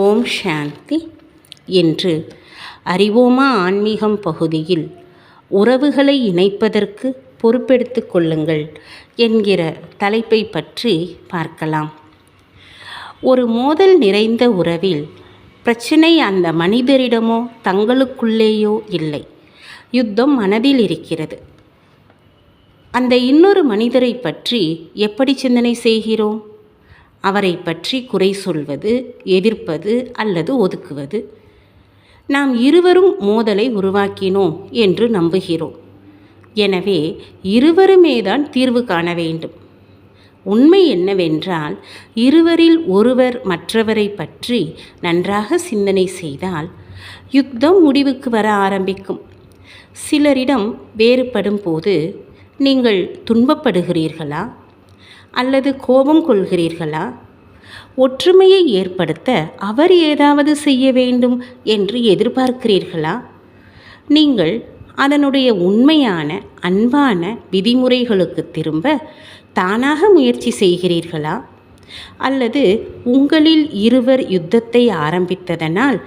ஓம் சாந்தி என்று அறிவோமா ஆன்மீகம் பகுதியில் உறவுகளை இணைப்பதற்கு பொறுப்பெடுத்து கொள்ளுங்கள் என்கிற தலைப்பை பற்றி பார்க்கலாம். ஒரு மோதல் நிறைந்த உறவில் பிரச்சனை அந்த மனிதரிடமோ தங்களுக்குள்ளேயோ இல்லை. யுத்தம் மனதில் இருக்கிறது. அந்த இன்னொரு மனிதரை பற்றி எப்படி சிந்தனை செய்கிறோம்? அவரை பற்றி குறை சொல்வது எதிர்ப்பது அல்லது ஒதுக்குவது. நாம் இருவரும் மோதலை உருவாக்கினோம் என்று நம்புகிறோம். எனவே இருவருமே தான் தீர்வு காண வேண்டும். உண்மை என்னவென்றால் இருவரில் ஒருவர் மற்றவரை பற்றி நன்றாக சிந்தனை செய்தால் யுத்தம் முடிவுக்கு வர ஆரம்பிக்கும். சிலரிடம் வேறுபடும் போது நீங்கள் துன்பப்படுகிறீர்களா? அல்லது கோபம் கொள்கிறீர்களா? ஒற்றுமையை ஏற்படுத்த அவர் ஏதாவது செய்ய வேண்டும் என்று எதிர்பார்க்கிறீர்களா? நீங்கள் அதனுடைய உண்மையான அன்பான விதிமுறைகளுக்கு திரும்ப தானாக முயற்சி செய்கிறீர்களா? அல்லது உங்களில் இருவர் யுத்தத்தை ஆரம்பித்ததனால்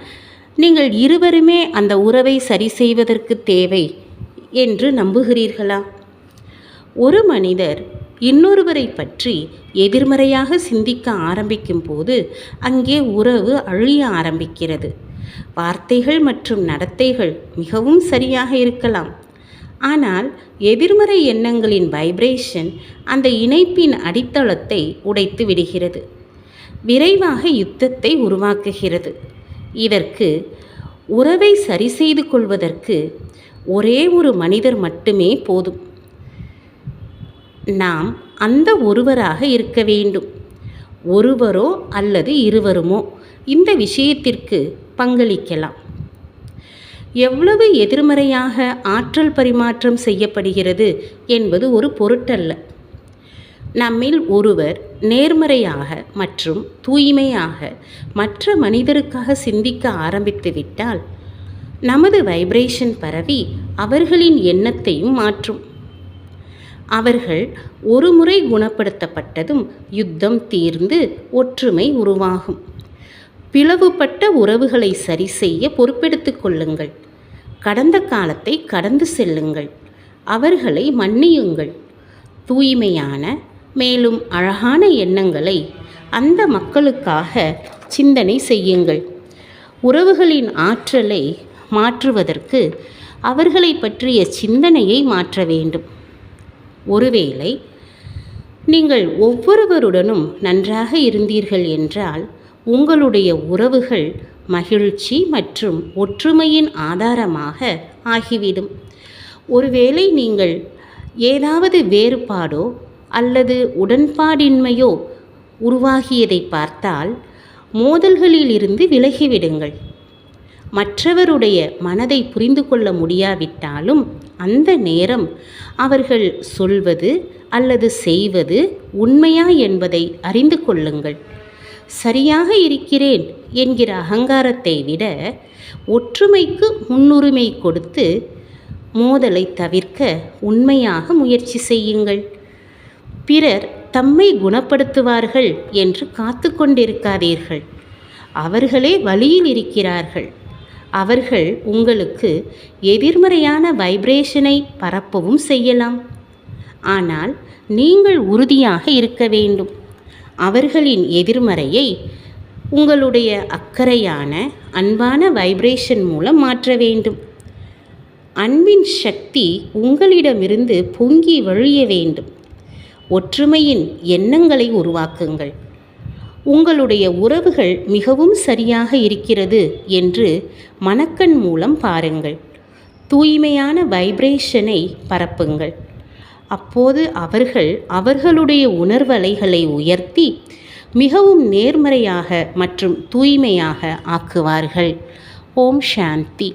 நீங்கள் இருவருமே அந்த உறவை சரி செய்வதற்கு தேவை என்று நம்புகிறீர்களா? ஒரு மனிதர் இன்னொருவரை பற்றி எதிர்மறையாக சிந்திக்க ஆரம்பிக்கும் போது அங்கே உறவு அழிய ஆரம்பிக்கிறது. வார்த்தைகள் மற்றும் நடத்தைகள் மிகவும் சரியாக இருக்கலாம். ஆனால் எதிர்மறை எண்ணங்களின் வைப்ரேஷன் அந்த இணைப்பின் அடித்தளத்தை உடைத்து விடுகிறது. விரைவாக யுத்தத்தை உருவாக்குகிறது. இதற்கு உறவை சரி செய்து கொள்வதற்கு ஒரே ஒரு மனிதர் மட்டுமே போதும். நாம் அந்த ஒருவராக இருக்க வேண்டும். ஒருவரோ அல்லது இருவருமோ இந்த விஷயத்திற்கு பங்களிக்கலாம். எவ்வளவு எதிர்மறையாக ஆற்றல் பரிமாற்றம் செய்யப்படுகிறது என்பது ஒரு பொருட்டல்ல. நம்மில் ஒருவர் நேர்மறையாக மற்றும் தூய்மையாக மற்ற மனிதருக்காக சிந்திக்க ஆரம்பித்துவிட்டால் நமது வைப்ரேஷன் பரவி அவர்களின் எண்ணத்தையும் மாற்றும். அவர்கள் ஒருமுறை குணப்படுத்தப்பட்டதும் யுத்தம் தீர்ந்து ஒற்றுமை உருவாகும். பிளவுபட்ட உறவுகளை சரி செய்ய பொறுப்பெடுத்து கொள்ளுங்கள். கடந்த காலத்தை கடந்து செல்லுங்கள். அவர்களை மன்னியுங்கள். தூய்மையான மேலும் அழகான எண்ணங்களை அந்த மக்களுக்காக சிந்தனை செய்யுங்கள். உறவுகளின் ஆற்றலை மாற்றுவதற்கு அவர்களை பற்றிய சிந்தனையை மாற்ற வேண்டும். ஒருவேளை நீங்கள் ஒவ்வொருவருடனும் நன்றாக இருந்தீர்கள் என்றால் உங்களுடைய உறவுகள் மகிழ்ச்சி மற்றும் ஒற்றுமையின் ஆதாரமாக ஆகிவிடும். ஒருவேளை நீங்கள் ஏதாவது வேறுபாடோ அல்லது உடன்பாடின்மையோ உருவாகியதை பார்த்தால் மோதல்களிலிருந்து விலகிவிடுங்கள். மற்றவருடைய மனதை புரிந்து கொள்ள முடியாவிட்டாலும் அந்த நேரம் அவர்கள் சொல்வது அல்லது செய்வது உண்மையா என்பதை அறிந்து கொள்ளுங்கள். சரியாக இருக்கிறேன் என்கிற அகங்காரத்தை விட ஒற்றுமைக்கு முன்னுரிமை கொடுத்து மோதலை தவிர்க்க உண்மையாக முயற்சி செய்யுங்கள். பிறர் தம்மை குணப்படுத்துவார்கள் என்று காத்து கொண்டிருக்காதீர்கள். அவர்களே வழியில் இருக்கிறார்கள். அவர்கள் உங்களுக்கு எதிர்மறையான வைப்ரேஷனை பரப்பவும் செய்யலாம். ஆனால் நீங்கள் உறுதியாக இருக்க வேண்டும். அவர்களின் எதிர்மறையை உங்களுடைய அக்கறையான அன்பான வைப்ரேஷன் மூலம் மாற்ற வேண்டும். அன்பின் சக்தி உங்களிடமிருந்து பொங்கி வழிய வேண்டும். ஒற்றுமையின் எண்ணங்களை உருவாக்குங்கள். உங்களுடைய உறவுகள் மிகவும் சரியாக இருக்கிறது என்று மனக்கண் மூலம் பாருங்கள். தூய்மையான வைப்ரேஷனை பரப்புங்கள். அப்போது அவர்கள் அவர்களுடைய உணர்வலைகளை உயர்த்தி மிகவும் நேர்மறையாக மற்றும் தூய்மையாக ஆக்குவார்கள். ஓம் சாந்தி.